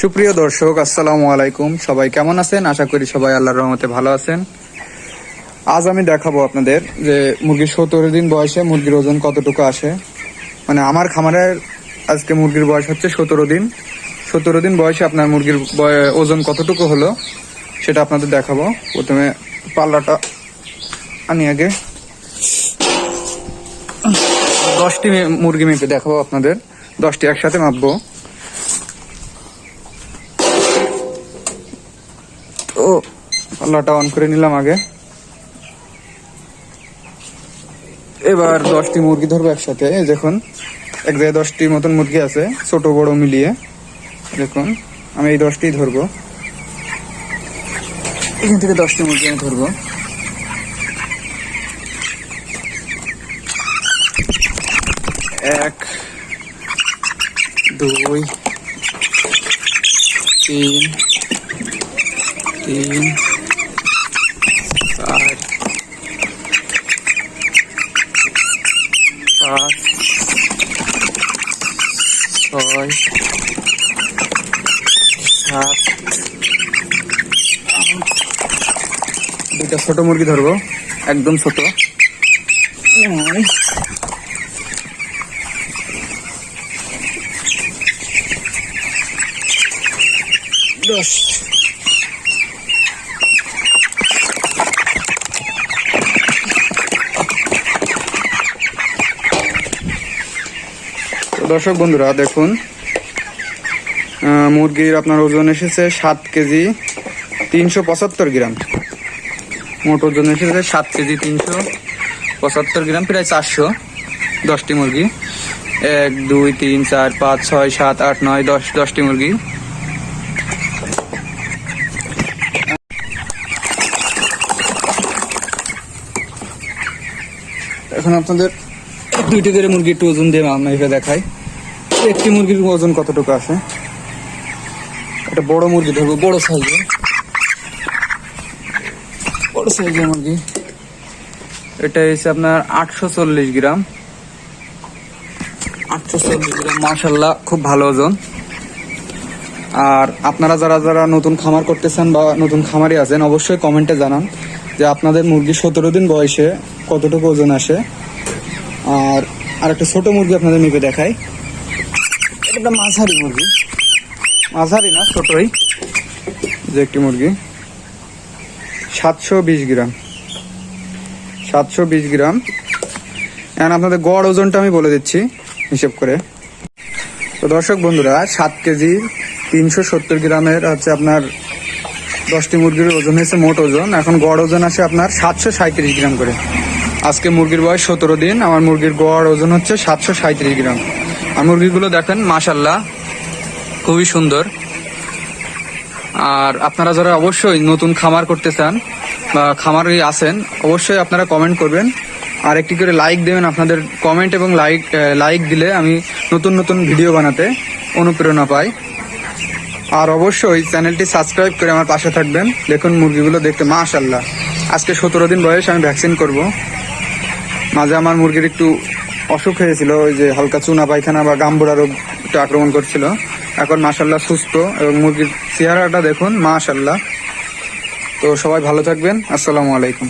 সুপ্রিয় দর্শক, আসসালামু আলাইকুম। সবাই কেমন আছেন? আশা করি সবাই আল্লাহর রহমতে ভালো আছেন। আজ আমি দেখাবো আপনাদের যে মুরগির সতেরো দিন বয়সে মুরগির ওজন কতটুকু আসে। মানে আমার খামারের আজকে মুরগির বয়স হচ্ছে সতেরো দিন। সতেরো দিন বয়সে আপনার মুরগির ওজন কতটুকু হলো সেটা আপনাদের দেখাবো। প্রথমে পাল্লাটা আনি আগে। দশটি মুরগি মেপে দেখাবো আপনাদের। দশটি একসাথে মাপবো। পাল্লাটা অন করে নিলাম আগে। এবার দশটি মুরগি ধরবো একসাথে দেখুন, এক জায়গায় দশটি মতন মুরগি আছে, ছোট, বড় মিলিয়ে। দেখুন, আমি এই দশটি ধরবো। এখান থেকে দশটি মুরগি আমি ধরবো। এক, দুই, তিন তিন ছয় সাত দুটা দুইটা ছোট মুরগি ধরবো। একদম ছোট। দশ। দর্শক বন্ধুরা, দেখুন। মুরগির আপনার ওজন এসেছে সাত কেজি তিনশো পঁচাত্তর গ্রাম। মোট ওজন এসেছে সাত কেজি তিনশো পঁচাত্তর গ্রাম, প্রায় চারশো দশটি মুরগি। এক, দুই, তিন, চার, পাঁচ, ছয়, সাত, আট, নয়, দশ, দশটি মুরগি। এখন আপনাদের দুইটি করে মুরগি একটু ওজন দিয়ে এভাবে দেখাই। একটি মুরগির ওজন কতটুকু আসে? একটা বড় মুরগি ধরবো, বড় সাইজের বড় সাইজের মুরগি। এটা হচ্ছে আপনার আটশো চল্লিশ গ্রাম। আটশো চল্লিশ গ্রাম মার্শাল্লাহ খুব ভালো ওজন। আর আপনারা যারা যারা নতুন খামার করতেছেন বা নতুন খামারি আছেন, অবশ্যই কমেন্টে জানান যে আপনাদের মুরগি সতেরো দিন বয়সে কতটুকু ওজন আসে। আর আর একটা ছোট মুরগি আপনাদের নিবে দেখাই। এটা মাঝারি মুরগি। মাঝারি না, ছোটই। যে একটি মুরগি। সাতশো বিশ গ্রাম। সাতশো বিশ গ্রাম। এখন আপনাদের গড় ওজনটা আমি বলে দিচ্ছি, হিসেব করে। তো দর্শক বন্ধুরা, সাত কেজি তিনশো সত্তর গ্রামের হচ্ছে আপনার দশটি মুরগির ওজন হয়েছে মোট ওজন। এখন গড় ওজন আসে আপনার সাতশো সাঁত্রিশ গ্রাম করে। আজকে মুরগির বয়স সতেরো দিন, আমার মুরগির গড় ওজন হচ্ছে সাতশো সাঁত্রিশ গ্রাম। আর মুরগিগুলো দেখেন মাশাল্লাহ খুবই সুন্দর। আর আপনারা যারা অবশ্যই নতুন খামার করতে চান বা খামারে আছেন, অবশ্যই আপনারা কমেন্ট করবেন। আর একটি করে লাইক দেবেন আপনাদের কমেন্ট এবং লাইক লাইক দিলে আমি নতুন নতুন ভিডিও বানাতে অনুপ্রেরণা পাই। আর অবশ্যই চ্যানেলটি সাবস্ক্রাইব করে আমার পাশে থাকবেন। দেখুন মুরগিগুলো দেখতে মাশাল্লাহ আজকে সতেরো দিন বয়স, আমি ভ্যাকসিন করব। মাঝে আমার মুরগির একটু অসুখ হয়েছিল, ওই যে হালকা চুনা পায়খানা বা গাম্বুড়া রোগ একটু আক্রমণ করছিল। এখন মাশাল্লাহ সুস্থ এবং মুরগির চেহারাটা দেখুন মাশাল্লাহ তো সবাই ভালো থাকবেন, আসসালামু আলাইকুম।